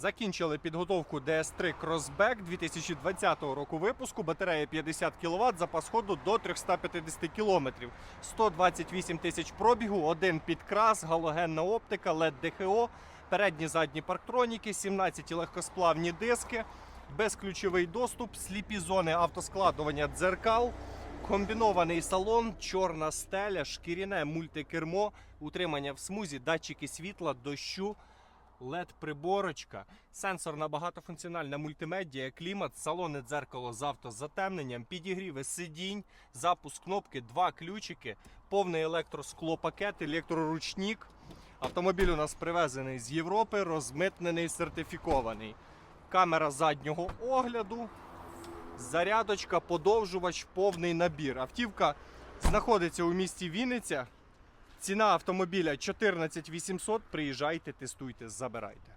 Закінчили підготовку DS3 Crossback 2020 року випуску. Батарея 50 кВт, запас ходу до 350 км. 128 тисяч пробігу, один підкрас, галогенна оптика, LED DHO, передні задні парктроніки, 17 легкосплавні диски, безключовий доступ, сліпі зони автоскладування дзеркал. Комбінований салон, чорна стеля, шкіряне мультикермо, утримання в смузі, датчики світла, дощу, led приборочка, сенсорна багатофункціональна мультимедія, клімат, салонне дзеркало з автозатемненням, підігріви сидінь, запуск кнопки, два ключики, повний електросклопакет, електроручник. Автомобіль у нас привезений з Європи, розмитнений, сертифікований. Камера заднього огляду, зарядочка, подовжувач, повний набір. Автівка знаходиться у місті Вінниця. Ціна автомобіля 14 800. Приїжджайте, тестуйте, забирайте.